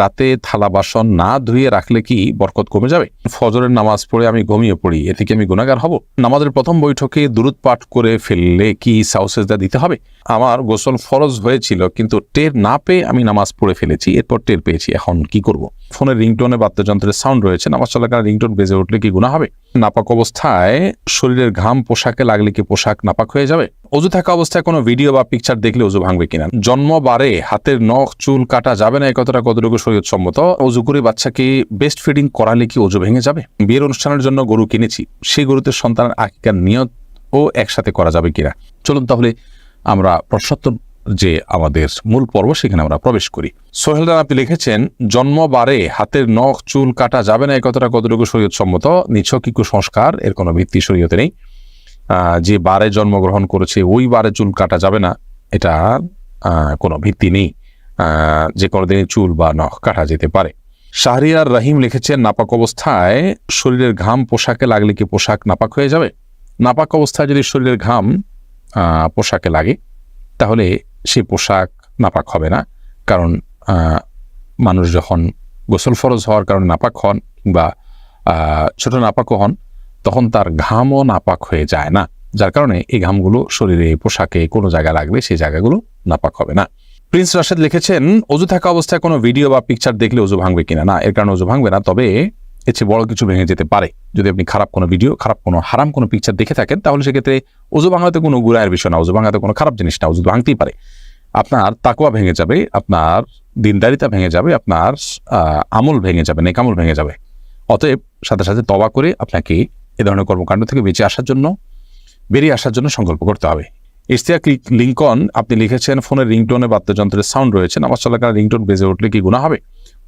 রাতে থালা বাসন না ধুয়ে রাখলে কি বরকত কমে যাবে? ফজরের নামাজ পড়ে আমি ঘুমিয়ে পড়ি, এ থেকে আমি গুণাগার হব? নামাজের প্রথম বৈঠকে দূরত পাঠ করে ফেললে কি সাউসেজদা দিতে হবে? আমার গোসল ফরজ হয়েছিল, কিন্তু টের না পেয়ে আমি নামাজ পড়ে ফেলেছি, এরপর টের পেয়েছি, এখন কি করব? ফোনের রিংটোনে বাদ্যযন্ত্রের সাউন্ড রয়েছে, নামাজ চলাকালীন রিংটোন বেজে উঠলে কি গুণা হবে? নাপাক অবস্থায় শরীরের ঘাম পোশাকে লাগলে কি পোশাক নাপাক হয়ে যাবে? অজু থাকা অবস্থায় কোনো ভিডিও বা পিকচার দেখলে অজু ভাঙবে কিনা? জন্মবারে হাতের নখ, চুল কাটা যাবে না, এই কথাটা কতটুকু শরীয়ত সম্মত অজু করে বাচ্চাকে বেস্ট ফিডিং করালে কি অজু ভেঙে যাবে? বিয়ের অনুষ্ঠানের জন্য গরু কিনেছি, সেই গরুতে সন্তানের আকিকার নিয়ত ও একসাথে করা যাবে কিনা? চলুন তাহলে আমরা প্রশ্নোত্তর যে আমাদের মূল পর্ব, সেখানে আমরা প্রবেশ করি। সোহেলদার আপনি লিখেছেন, জন্মবারে হাতের নখ, চুল কাটা যাবে না এই কথাটা কতটুকু শরীয়ত সম্মত নিছক কুসংস্কার এর কোনো ভিত্তি শরীয়তে নেই। যে বারে জন্মগ্রহণ করেছে, ওই বারে চুল কাটা যাবে না, এটা কোনো ভিত্তি নেই। যে কোনো দিনে চুল বা নখ কাটা যেতে পারে। শাহরিয়ার রহিম লিখেছেন, নাপাক অবস্থায় শরীরের ঘাম পোশাকে লাগলে কি পোশাক নাপাক হয়ে যাবে? নাপাক অবস্থায় যদি শরীরের ঘাম পোশাকে লাগে, তাহলে সেই পোশাক নাপাক হবে না। কারণ মানুষ যখন গোসল ফরজ হওয়ার কারণে নাপাক হন আহ, ছোট নাপাকও হন তখন তার ঘামও নাপাক হয়ে যায় না। যার কারণে এই ঘামগুলো শরীরে পোশাকে কোনো জায়গায় লাগলে সেই জায়গাগুলো নাপাক হবে না। প্রিন্স রাশেদ লিখেছেন অজু থাকা অবস্থায় কোনো ভিডিও বা পিকচার দেখলে অজু ভাঙবে কিনা? না এর কারণে অজু ভাঙবে না। তবে এর চেয়ে বড় কিছু ভেঙে যেতে পারে। যদি আপনি খারাপ কোনো ভিডিও খারাপ কোনো হারাম কোনো পিকচার দেখে থাকেন, তাহলে সেক্ষেত্রে অজু ভাঙাতে কোনো গুড়ায়ের বিষয় না অজু ভাঙাতে কোনো খারাপ জিনিস না অজু ভাঙতেই পারে। আপনার তাকুয়া ভেঙে যাবে, আপনার দিনদারিতা ভেঙে যাবে, আপনার আমল ভেঙে যাবে, নেকামল ভেঙে যাবে। অতএব সাথে সাথে তবা করে আপনাকে এ ধরনের কর্মকাণ্ড থেকে বেঁচে আসার জন্য, বেরিয়ে আসার জন্য সংকল্প করতে হবে। ইশতিয়াক লিঙ্কন, আপনি লিখেছেন, ফোনের রিংটোনে বাদ্যযন্ত্রের সাউন্ড রয়েছে, নামাজ চলাকালীন রিংটোন বেজে উঠলে কি গুণা হবে?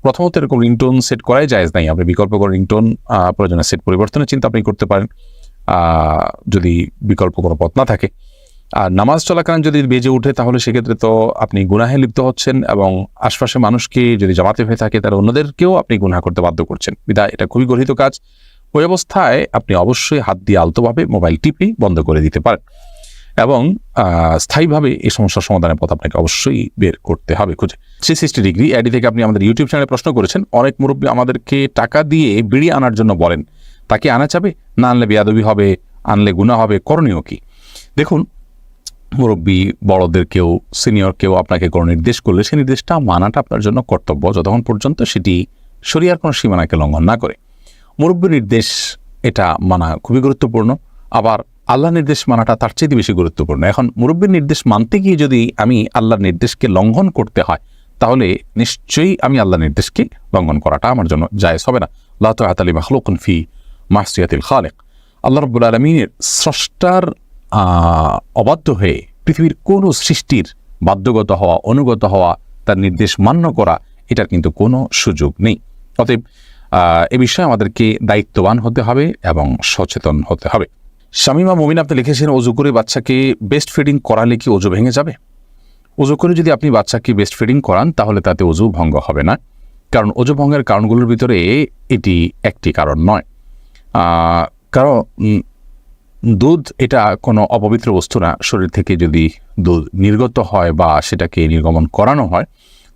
প্রথমত এরকম রিংটোন সেট করাই যায় নাই। আপনি বিকল্প করে রিংটোন প্রয়োজনে সেট পরিবর্তনের চিন্তা আপনি করতে পারেন। যদি বিকল্প কোনো পথ না থাকে। আর নামাজ চলাকালীন যদি বেজে উঠে তাহলে সেক্ষেত্রে তো আপনি গুনাহে লিপ্ত হচ্ছেন এবং আশপাশে মানুষকে যদি জামাতে হয়ে থাকে, তাহলে অন্যদেরকেও আপনি গুনাহ করতে বাধ্য করছেন। বিধায় এটা খুবই গঠিত কাজ। ওই অবস্থায় আপনি অবশ্যই হাত দিয়ে আলতোভাবে মোবাইল টিপে বন্ধ করে দিতে পারেন। এবং স্থায়ীভাবে এই সমস্যার সমাধানের পথ আপনাকে অবশ্যই বের করতে হবে খুঁজে। থ্রি সিক্সটি ডিগ্রি অ্যাডি থেকে আপনি আমাদের ইউটিউব চ্যানেলে প্রশ্ন করেছেন, অনেক মুরব্বী আমাদেরকে টাকা দিয়ে বিড়ি আনার জন্য বলেন। তাকে আনা যাবে? না আনলে বেয়াদবি হবে, আনলে গুণা হবে, করণীয় কি? দেখুন, মুরব্বী বড়দের কেউ, সিনিয়র কেউ আপনাকে কোনো নির্দেশ করলে সেই নির্দেশটা মানাটা আপনার জন্য কর্তব্য। যতক্ষণ পর্যন্ত সেটি শরিয়ার কোনো সীমানাকে লঙ্ঘন না করে। মুরব্বী নির্দেশ এটা মানা খুবই গুরুত্বপূর্ণ। আবার আল্লাহ নির্দেশ মানাটা তার চেয়ে বেশি গুরুত্বপূর্ণ। এখন মুরব্বীর নির্দেশ মানতে গিয়ে যদি আমি আল্লাহর নির্দেশকে লঙ্ঘন করতে হয়, তাহলে নিশ্চয়ই আমি আল্লাহ নির্দেশকে লঙ্ঘন করাটা আমার জন্য জায়েজ হবে না। আল্লাহ তালি মাহলুকুন ফি মাহসিয়াতিল খালেক। আল্লাহ রব্বুল আলমিনের স্রষ্টার অবাধ্য হয়ে পৃথিবীর কোনো সৃষ্টির বাধ্যগত হওয়া, অনুগত হওয়া, তার নির্দেশ মান্য করা, এটার কিন্তু কোনো সুযোগ নেই। অতএব এ বিষয়ে আমাদেরকে দায়িত্ববান হতে হবে এবং সচেতন হতে হবে। শামিমা মমিন আপনি লিখেছেন অজু করে বাচ্চাকে বেস্ট ফিডিং করালে কি অজু ভেঙে যাবে? অজু করে যদি আপনি বাচ্চাকে বেস্ট ফিডিং করান, তাহলে তাতে অজু ভঙ্গ হবে না। কারণ অজু ভঙ্গের কারণগুলোর ভিতরে এটি একটি কারণ নয়। কারণ দুধ এটা কোনো অপবিত্র বস্তু না। শরীর থেকে যদি দুধ নির্গত হয় বা সেটাকে নির্গমন করানো হয়,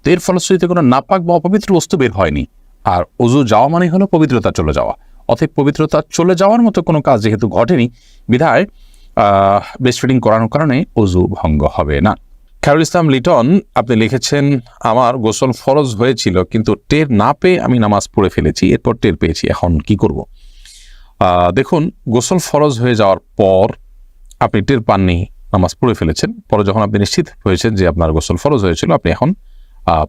তো এর ফলশ্রুতিতে কোনো নাপাক বা অপবিত্র বস্তু বের হয়নি। আর অজু যাওয়া মানে হলো পবিত্রতা চলে যাওয়া। অতএব পবিত্রতা চলে যাওয়ার মতো কোনো কাজ যেহেতু ঘটেনি, বিধায় বেস্ট ফিডিং করানোর কারণে অজু ভঙ্গ হবে না। খায়রুল ইসলাম লিটন, আপনি লিখেছেন, আমার গোসল ফরজ হয়েছিল, কিন্তু টের না পেয়ে আমি নামাজ পড়ে ফেলেছি, এরপর টের পেয়েছি, এখন কি করব? দেখুন, গোসল ফরজ হয়ে যাওয়ার পর আপনি টের পাননি, নামাজ পড়ে ফেলেছেন, পরে যখন আপনি নিশ্চিত হয়েছেন যে আপনার গোসল ফরজ হয়েছিল, আপনি এখন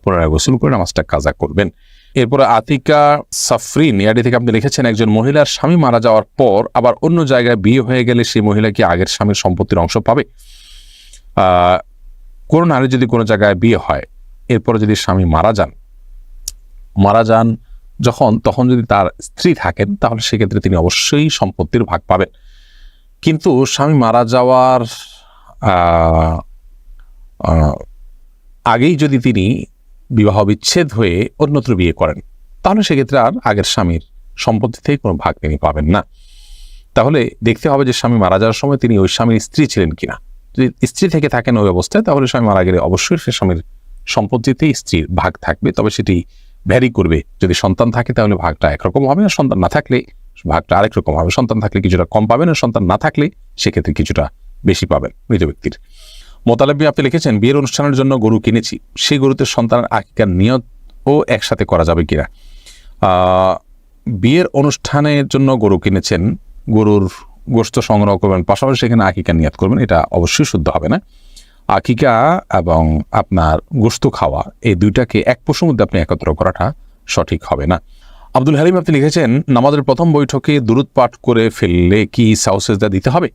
পুনরায় গোসল করে নামাজটা কাজা করবেন। এরপরে আতিকা সাফরিন ইয়াডি থেকে আপনি লিখেছেন, একজন মহিলার স্বামী মারা যাওয়ার পর আবার অন্য জায়গায় বিয়ে হয়ে গেলে সেই মহিলা কি আগের স্বামীর সম্পত্তির অংশ পাবে? কোনো নারী যদি কোনো জায়গায় বিয়ে হয়, এরপরে যদি স্বামী মারা যান মারা যান যখন, তখন যদি তার স্ত্রী থাকেন, তাহলে সেক্ষেত্রে তিনি অবশ্যই সম্পত্তির ভাগ পাবেন। কিন্তু স্বামী মারা যাওয়ার আগেই যদি তিনি বিবাহ বিচ্ছেদ হয়ে অন্যত্র বিয়ে করেন। তাহলে সেক্ষেত্রে আর আগের স্বামীর সম্পত্তি থেকে কোনো ভাগ তিনি পাবেন না। তাহলে দেখতে হবে যে স্বামী মারা যাওয়ার সময় তিনি ওই স্বামীর স্ত্রী ছিলেন কিনা। যদি স্ত্রী থেকে থাকেন ওই অবস্থায়, তাহলে স্বামী মারা গেলে অবশ্যই সে স্বামীর সম্পত্তিতে স্ত্রীর ভাগ থাকবে, তবে সেটি ভ্যারি করবে। যদি সন্তান থাকে, তাহলে ভাগটা একরকম হবে, আর সন্তান না থাকলে ভাগটা আরেক রকম হবে। সন্তান থাকলে কিছুটা কম পাবেন, আর সন্তান না থাকলে সেক্ষেত্রে কিছুটা বেশি পাবেন। মৃত ব্যক্তির মোতালেবি আপনি লিখেছেন, বিয়ের অনুষ্ঠানের জন্য গরু কিনেছি, সেই গরুতে সন্তানের আকিকার নিয়ত ও একসাথে করা যাবে কিনা? বিয়ের অনুষ্ঠানের জন্য গরু কিনেছেন, গরুর গোস্ত সংগ্রহ করবেন, পাশাপাশি সেখানে আকিকা নিয়াত করবেন, এটা অবশ্যই শুদ্ধ হবে না। আকিকা এবং আপনার গোস্ত খাওয়া, এই দুইটাকে এক পশুর মধ্যে আপনি একত্র করাটা সঠিক হবে না। আব্দুল হালিম, আপনি লিখেছেন, নামাজের প্রথম বৈঠকে দুরুদ পাঠ করে ফেললে কি সাউসেজদা দিতে হবে?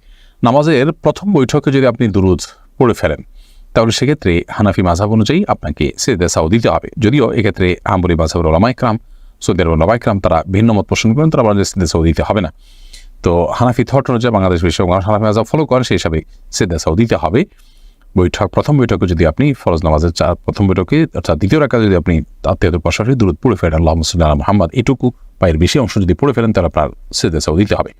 নামাজের প্রথম বৈঠকে যদি আপনি দুরুদ পড়ে ফেলেন। তাহলে সেক্ষেত্রে হানাফি মাঝাব অনুযায়ী আপনাকে সেদা সাউ দিতে হবে। যদিও এক্ষেত্রে আম্বরি মাঝাবের ওলামাইকরাম সৌদি আরবের ওলামাইকরাম তারা ভিন্ন মত পোষণ করেন, তারা বলেন সেদা সাউ দিতে হবে না। তো হানাফি থট অনুযায়ী বাংলাদেশ বিশ্ব হানাফি মাঝাব ফলো করেন, সেই হিসাবে সেদা সাউ দিতে হবে। বৈঠক, প্রথম বৈঠকে যদি আপনি ফরজ নামাজের চার প্রথম বৈঠকে অর্থাৎ দ্বিতীয় রাখা যদি আপনি আত্মীয়দের পাশাপাশি দূরত পড়ে ফেলেন আল্লাহ মুসল্লাহ মোহাম্মদ, এটুকু পায়ের বেশি অংশ যদি পড়ে ফেলেন, তাহলে আপনার সেদা সাউ দিতে হবে।